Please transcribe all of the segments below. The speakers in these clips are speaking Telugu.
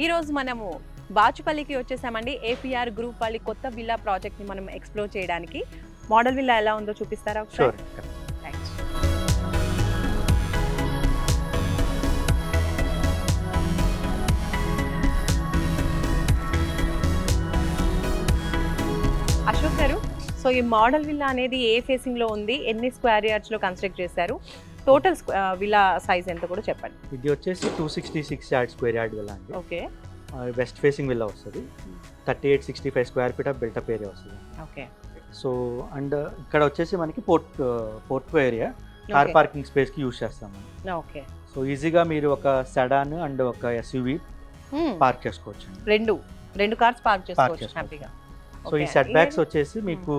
ఈ రోజు మనము బాచుపల్లికి వచ్చేసామండి. ఏపీఆర్ గ్రూప్ వాళ్ళ కొత్త విల్లా ప్రాజెక్ట్ని మనం ఎక్స్ప్లోర్ చేయడానికి. మోడల్ విల్లా ఎలా ఉందో చూపిస్తారా ఒకసారి. అశోక్ గారు సో ఈ మోడల్ విల్లా అనేది ఏ ఫేసింగ్లో ఉంది? ఎన్ని స్క్వేర్ యార్డ్స్లో కన్స్ట్రక్ట్ చేశారు? టోటల్ విల్లా సైజ్ ఎంత కూడా చెప్పండి. ఇది వచ్చేసి two sixty six yard square yard villa అండి. ఓకే. వెస్ట్ ఫేసింగ్ విల్లా వస్తుంది. Thirty eight sixty five square feet of built up area వస్తుంది. ఓకే. సో అండ్ ఇక్కడ వచ్చేసి మనకి port portico area car parking స్పేస్కి use చేస్తాం మనం ఓకే. సో ఈజీగా మీరు ఒక సెడాన్ అండ్ ఒక ఎస్యూవి పార్క్ చేసుకోవచ్చు. రెండు. రెండు కార్స్ పార్క్ చేసుకోవచ్చు. హ్యాపీగా. సో ఈ సెట్ బ్యాక్స్ వచ్చేసి మీకు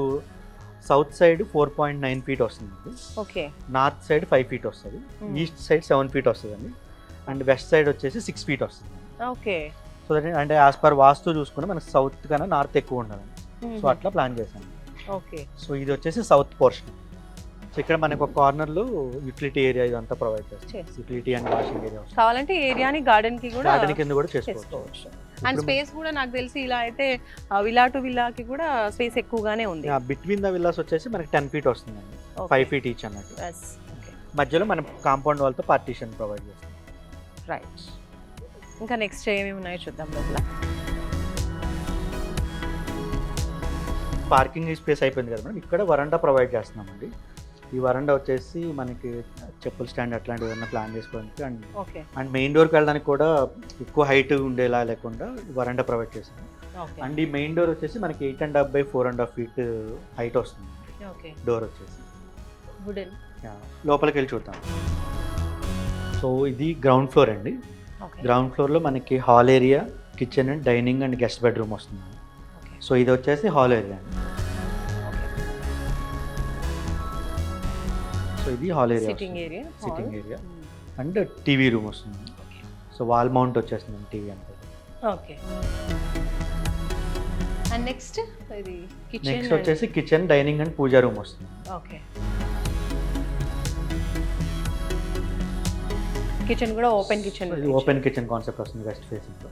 south side four point nine feet వస్తుంది okay. North side five feet వస్తుంది. Hmm. East side seven feet వస్తుందండి. అండ్ వెస్ట్ సైడ్ వచ్చేసి సిక్స్ ఫీట్ వస్తుంది. ఓకే. సో దట్ అంటే యాజ్ పర్ వాస్తు చూసుకుంటే మనకి సౌత్ కన్నా నార్త్ ఎక్కువ ఉండాలి సో అట్లా ప్లాన్ చేశాను. ఓకే. సో ఇది వచ్చేసి సౌత్ పోర్షన్. సో ఇక్కడ మనకు ఒక కార్నర్లో యూటిలిటీ ఏరియా ఇదంతా ప్రొవైడ్ చేస్తాం. యూటిలిటీ అండ్ వాషింగ్ ఏరియా కావాలంటే ఏరియాని గార్డెన్కి కూడా గార్డెన్ కింద కూడా చేసుకోవచ్చు. అండ్ స్పేస్ కూడా నాకు తెలిసి ఇలా అయితే విలా టు విల్లాకి కూడా స్పేస్ ఎక్కువగానే ఉంది. బిట్వీన్ ద విల్లాస్ వచ్చేసి మనకి టెన్ ఫీట్ వస్తుందండి. ఫైవ్ ఫీట్ ఈచ్ అన్నట్టు. మధ్యలో మనం కాంపౌండ్ వాళ్ళతో పార్టీషన్ ప్రొవైడ్ చేస్తాం. రైట్ ఇంకా నెక్స్ట్ ఏమేమి ఉన్నాయో చూద్దాం లోపల. పార్కింగ్ స్పేస్ అయిపోయింది కదా మేడం. ఇక్కడ వరండా ప్రొవైడ్ చేస్తున్నామండి. ఈ వరండా వచ్చేసి మనకి చెప్పుల స్టాండ్ అట్లాంటివి ఏమన్నా ప్లాన్ చేసుకోవడానికి అండ్ అండ్ మెయిన్ డోర్కి వెళ్ళడానికి కూడా ఎక్కువ హైట్ ఉండేలా లేకుండా వరండా ప్రొవైడ్ ఓకే. అండ్ ఈ మెయిన్ డోర్ వచ్చేసి మనకి eight and half by four and half feet height వస్తుంది. డోర్ వచ్చేసి. లోపలికి వెళ్ళి చూద్దాం. సో ఇది గ్రౌండ్ ఫ్లోర్ అండి. గ్రౌండ్ ఫ్లోర్లో మనకి hall area kitchen and dining and guest bedroom వస్తుంది. సో ఇది వచ్చేసి హాల్ ఏరియా అండి. సో ఇది hall area sitting area sitting area. And TV room వస్తుంది. సో వాల్ మౌంట్ వచ్చేస్తుంది టీవీ అంతా ఓకే అండ్ నెక్స్ట్ ఇది కిచెన్ నెక్స్ట్ వచ్చేసి kitchen dining and pooja room వస్తుంది. ఓకే కిచెన్ కూడా open kitchen open kitchen concept వస్తుంది వెస్ట్ ఫేసింగ్లో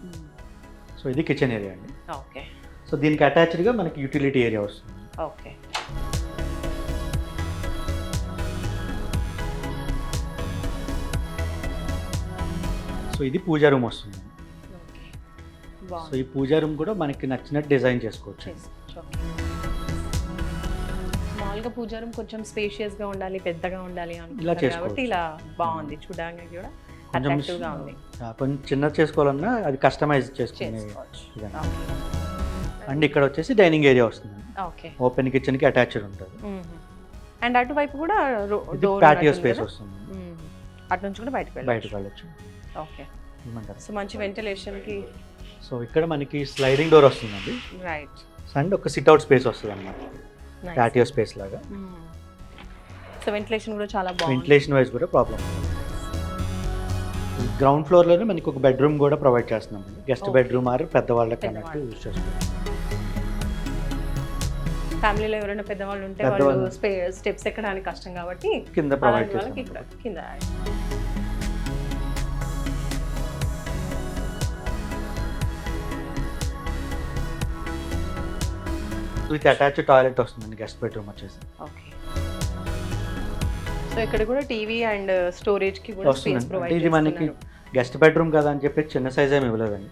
సో ఇది కిచెన్ ఏరియా అండి. ఓకే సో దీనికి అటాచ్డ్గా మనకి యూటిలిటీ ఏరియా వస్తుంది. ఓకే సో ఇది పూజా రూమ్ వస్తుంది. సో ఈ పూజా రూమ్ కూడా మనకి నచ్చినట్టు డిజైన్ చేసుకోవచ్చు. మామూలుగా పూజారం కొంచెం స్పేషియస్గా ఉండాలి పెద్దగా ఉండాలి అనుకుంటారు చేసుకోవచ్చు. కాబట్టి ఇలా బాగుంది చూడడానికి కూడా కొంచెం చిన్నది చేసుకోవాలన్నా అది కస్టమైజ్ చేసుకునే. అండ్ ఇక్కడ వచ్చేసి డైనింగ్ ఏరియా వస్తుంది. ఓకే. ఓపెన్ కిచెన్కి అటాచ్డ్ ఉంటుంది. అండ్ అటువైపు కూడా ప్యాటియో స్పేస్ వస్తుంది. అటు నుంచి కూడా బయటకు బయటకు వెళ్ళొచ్చు. ఓకే ఏమంటారు సో మంచి వెంటిలేషన్కి సో ఇక్కడ మనకి స్లైడింగ్ డోర్ వస్తుందండి. రైట్ అండ్ ఒక సిట్అవుట్ స్పేస్ వస్తుంది అనమాట ప్యాటియో స్పేస్ లాగా. సో వెంటిలేషన్ కూడా చాలా బాగుంది. వెంటిలేషన్ వైజ్ కూడా ప్రాబ్లం గ్రౌండ్ ఫ్లోర్లోనే మనకి ఒక బెడ్రూమ్ కూడా ప్రొవైడ్ చేస్తున్నాం గెస్ట్. బెడ్రూమ్ ఆర్ పెద్దవాళ్ళకి అన్నట్టు. యూజ్ చేసుకోవచ్చు ఫ్యామిలీలో ఎవరైనా పెద్దవాళ్ళు ఉంటే. వాళ్ళు స్టెప్స్ ఎక్కడానికి కష్టం కాబట్టి కింద ప్రొవైడ్ చేస్తాం కింద విత్ అటాచ్ టాయిలెట్ వస్తుందండి గెస్ట్ బెడ్రూమ్ వచ్చేసి. ఓకే. సో ఇక్కడ కూడా టీవీ అండ్ స్టోరేజ్కి కూడా స్పేస్ ప్రొవైడ్ ఇది మనకి గెస్ట్ బెడ్రూమ్ కదా అని చెప్పి చిన్న సైజ్ ఏమి ఇవ్వలేదండి.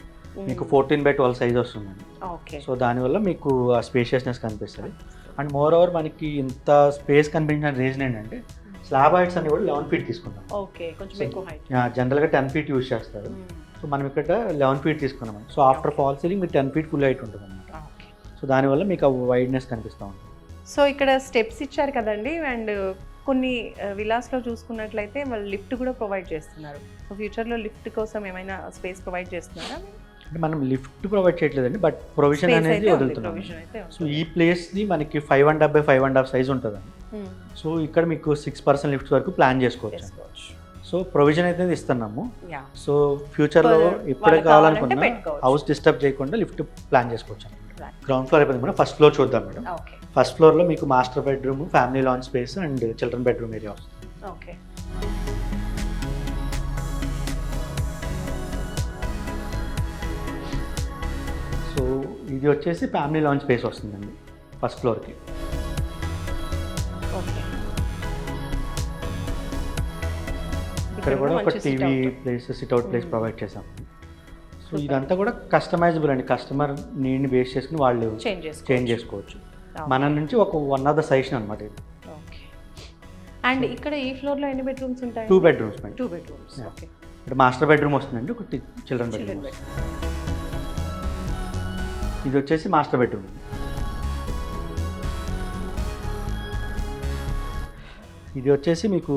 మీకు ఫోర్టీన్ బై ట్వెల్వ్ సైజ్ వస్తుందండి. ఓకే. సో దానివల్ల మీకు ఆ స్పేషియస్నెస్ కనిపిస్తుంది. అండ్ మోర్ ఓవర్ మనకి ఇంత స్పేస్ కనిపించిన రీజన్ ఏంటంటే స్లాబ్ హైట్స్ అన్ని కూడా లెవెన్ ఫీట్ తీసుకున్నాం ఓకే కొంచెం ఎక్కువ హైట్ జనరల్గా టెన్ ఫీట్ యూజ్ చేస్తారు. సో మనం ఇక్కడ లెవెన్ ఫీట్ తీసుకున్నాం సో ఆఫ్టర్ ఫాల్ సీలింగ్ మీకు టెన్ ఫీట్ ఫుల్ హైట్ ఉంటుంది సో దానివల్ల మీకు ఆ వైడ్నెస్ కనిపిస్తూ ఉంటుంది. సో ఇక్కడ స్టెప్స్ ఇచ్చారు కదండి అండ్ కొన్ని విలాస్లో చూసుకున్నట్లయితే వాళ్ళు లిఫ్ట్ కూడా ప్రొవైడ్ చేస్తున్నారు. సో ఫ్యూచర్లో లిఫ్ట్ కోసం ఏమైనా స్పేస్ ప్రొవైడ్ చేస్తున్నారా? అంటే మనం లిఫ్ట్ ప్రొవైడ్ చేయట్లేదండి బట్ ప్రొవిజన్ అనేది వదులుతున్నాం. సో ఈ ప్లేస్ని మనకి five and half by five and half size ఉంటుందండి. సో ఇక్కడ మీకు సిక్స్ పర్సెంట్ లిఫ్ట్స్ వరకు ప్లాన్ చేసుకోవచ్చు. సో ప్రొవిజన్ అయితే ఇస్తున్నాము. సో ఫ్యూచర్లో ఇప్పుడే కావాలనుకున్నా. హౌస్ డిస్టర్బ్ చేయకుండా లిఫ్ట్ ప్లాన్ చేసుకోవచ్చు. గ్రౌండ్ ఫ్లోర్ అయిపోయింది మేడం. ఫస్ట్ ఫ్లోర్ చూద్దాం మేడం. ఫస్ట్ ఫ్లోర్లో మీకు master bedroom family lounge space and children bedroom area వస్తుంది. ఓకే ఇది వచ్చేసి ఫ్యామిలీ లాంచ్ స్పేస్ వస్తుందండి. ఫస్ట్ ఫ్లోర్కి ఇక్కడ కూడా ఒక TV place sit out place. Provide చేసాం సో ఇదంతా కూడా కస్టమైజబుల్ అండి. కస్టమర్ నీడ్ని బేస్ చేసుకుని వాళ్ళు చేంజ్ చేసుకో చేంజ్ చేసుకోవచ్చు. మన నుంచి ఒక వన్ ఆఫ్ ద సజెషన్ అనమాట ఇది. ఓకే అండ్ ఇక్కడ ఈ ఫ్లోర్లో ఎన్ని బెడ్రూమ్స్ ఉంటాయి two bedrooms two bedrooms. Okay ఇక్కడ మాస్టర్ బెడ్రూమ్ వస్తుందండి ఒకటి చిల్డ్రన్ బెడ్రూమ్ ఇది వచ్చేసి మాస్టర్ బెడ్రూమ్ ఇది వచ్చేసి మీకు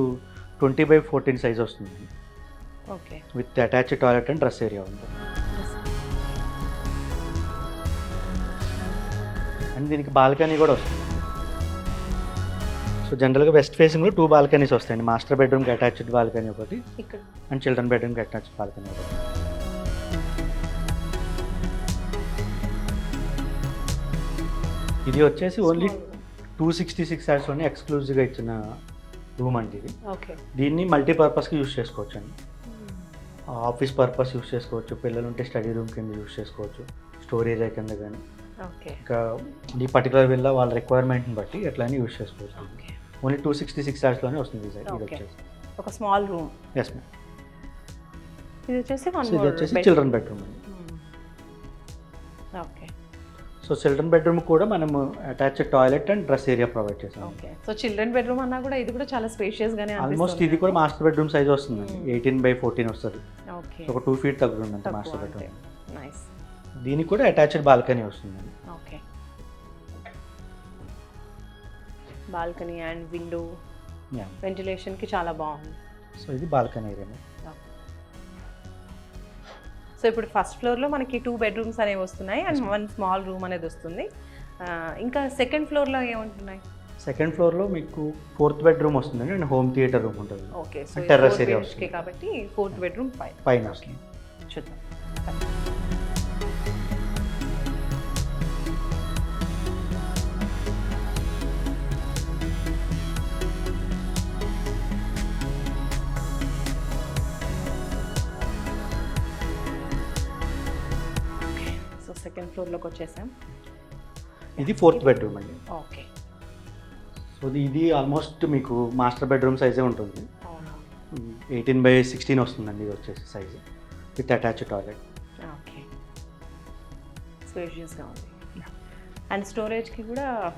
ట్వంటీ బై ఫోర్టీన్ సైజ్ వస్తుంది okay. With attach toilet and dress area ఉంది. అండ్ దీనికి బాల్కనీ కూడా వస్తుంది. సో జనరల్గా వెస్ట్ ఫేసింగ్లో టూ బాల్కనీస్ వస్తాయండి. మాస్టర్ బెడ్రూమ్కి అటాచ్డ్ బాల్కనీ ఒకటి అండ్ చిల్డ్రన్ బెడ్రూమ్కి అటాచ్డ్ బాల్కనీ ఒకటి. ఇది వచ్చేసి ఓన్లీ టూ సిక్స్టీ సిక్స్ అవర్స్లోనే ఎక్స్క్లూజివ్గా ఇచ్చిన రూమ్ అండి ఇది. ఓకే. దీన్ని మల్టీపర్పస్కి యూస్ చేసుకోవచ్చు అండి ఆఫీస్ పర్పస్ యూస్ చేసుకోవచ్చు పిల్లలు ఉంటే స్టడీ రూమ్ కింద యూస్ చేసుకోవచ్చు స్టోర్ ఏరియా కింద కానీ ఓకే. ఇంకా ఈ పర్టికులర్ విల్ల వాళ్ళ రిక్వైర్మెంట్ని బట్టి ఎట్లయినా యూస్ చేసుకోవచ్చు. ఓన్లీ టూ సిక్స్టీ సిక్స్ అవర్స్లోనే వస్తుంది ఇది. వచ్చేసి. ఒక స్మాల్ రూమ్. ఎస్ మ్యామ్ ఇది వచ్చేసి చిల్డ్రన్ బెడ్రూమ్ అండి. సో చిల్డ్రన్ బెడ్రూమ్ కూడా మనము attached toilet and dress area provide చేసాం ఓకే సో చిల్డ్రన్ బెడ్రూమ్ అన్నా కూడా ఇది కూడా చాలా స్పేషియస్ గానే ఆల్మోస్ట్ ఇది కూడా మాస్టర్ బెడ్రూమ్ సైజ్ వస్తుందండి Hmm. ఎయిటీన్ బై ఫోర్టీన్ వస్తుంది. ఓకే ఒక టూ ఫీట్ తగ్గుతుంది మాస్టర్ బెడ్రూమ్ నైస్ దీనికి కూడా అటాచ్డ్ బాల్కనీ వస్తుందండి okay balcony and window yeah వెంటిలేషన్కి చాలా బాగుంది. సో ఇది బాల్కనీ ఏరియా సో ఇప్పుడు ఫస్ట్ ఫ్లోర్లో మనకి టూ బెడ్రూమ్స్ అనేవి వస్తున్నాయి అండ్ వన్ స్మాల్ రూమ్ అనేది వస్తుంది. ఇంకా సెకండ్ ఫ్లోర్లో ఏముంటున్నాయి? సెకండ్ ఫ్లోర్లో మీకు ఫోర్త్ బెడ్రూమ్ వస్తుందండి అండ్ హోమ్ థియేటర్ రూమ్ ఉంటుంది. Okay so And terrace area వస్తుంది. కాబట్టి ఫోర్త్ బెడ్రూమ్ పైన. పైన వస్తుంది. చూద్దాం. సెకండ్ ఫ్లోర్లోకి వచ్చేసాం. ఇది ఫోర్త్ బెడ్రూమ్ అండి. ఓకే. సో ఇది- ఆల్మోస్ట్ మీకు మాస్టర్ బెడ్రూమ్ సైజే ఉంటుంది. ఎయిటీన్ బై సిక్స్టీన్ వస్తుందండి ఇది వచ్చేసి size with attach toilet okay. స్పేషియస్గా ఉంది. అండ్ స్టోరేజ్కి కూడా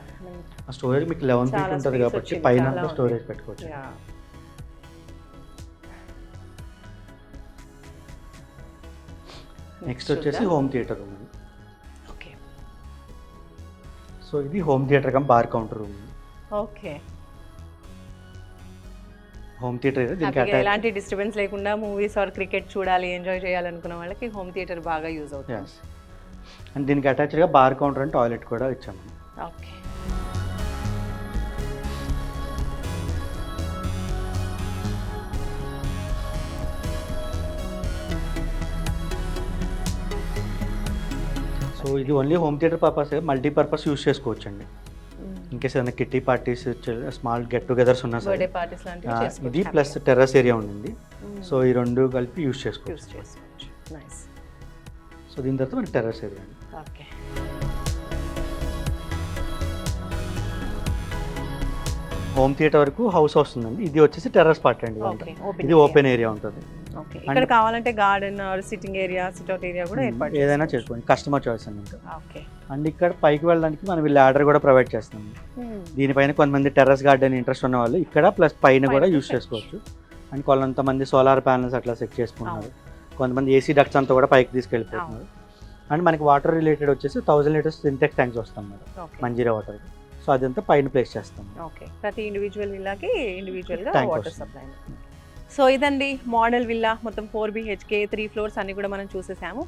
స్టోరేజ్ మీకు లెవెన్ ఫీట్ ఉంటుంది కాబట్టి పైన ఉంది. స్టోరేజ్ పెట్టుకోవచ్చు. నెక్స్ట్ వచ్చేసి హోమ్ థియేటర్ రూమ్ సో ఇది home theatre cum bar counter room. Okay. Home theatre దీనికి ఎలాంటి డిస్టర్బెన్స్ లేకుండా మూవీస్ ఆర్ క్రికెట్ చూడాలి ఎంజాయ్ చేయాలనుకున్న వాళ్ళకి హోమ్ థియేటర్ బాగా యూజ్ అవుతుంది. అండ్ దీనికి అటాచ్డ్గా బార్ కౌంటర్ అండ్ టాయిలెట్ కూడా ఇచ్చాము ఓకే. ఇది only home theatre purpose multipurpose use చేసుకోవచ్చు అండి ఇన్కేస్ ఏదైనా kitty parties small get togethers ఉన్నా సరే ఇది ప్లస్ టెర్రస్ ఏరియా ఉండింది సో ఈ రెండు కలిపి యూస్ చేసుకోవచ్చు. సో దీని తర్వాత మనకి టెర్రస్ ఏరియా అండి. ఓకే హోమ్ థియేటర్ వరకు హౌస్ వస్తుందండి. ఇది వచ్చేసి టెర్రస్ పార్ట్ అండి ఇది ఓపెన్ ఏరియా ఉంటుంది. ఓకే ఇక్కడ కావాలంటే garden or sitting area sit out area కూడా ఏర్పాటు Hmm. ఏదైనా చేసుకోండి. కస్టమర్ చాయిస్ అండి ఇంకా ఓకే అండ్ ఇక్కడ పైకి వెళ్ళడానికి మనం ల్యాడర్ కూడా ప్రొవైడ్ చేస్తాం దీనిపైన కొంతమంది టెర్రస్ గార్డెన్ ఇంట్రెస్ట్ ఉన్న వాళ్ళు ఇక్కడ ప్లస్ పైన కూడా యూస్. చేసుకోవచ్చు. అండ్ కొంతమంది సోలార్ ప్యానల్స్ అట్లా సెట్ చేసుకుంటున్నారు కొంతమంది ఏసీ డక్ట్స్ అంతా కూడా పైకి తీసుకెళ్ళిపోతున్నారు. అండ్ మనకి వాటర్ రిలేటెడ్ వచ్చేసి థౌసండ్ లీటర్స్ సింటెక్ ట్యాంక్స్ వస్తాం మేడం. మంజీరా వాటర్ సో అదంతా పైన ప్లేస్ చేస్తాం. ఓకే ప్రతి ఇండివిజువల్ విల్లాకి ఇండివిజువల్గా వాటర్. సప్లై సో ఇదండి మోడల్ విల్లా మొత్తం ఫోర్ బిహెచ్కే త్రీ ఫ్లోర్స్ అన్ని కూడా మనం చూసేసాము.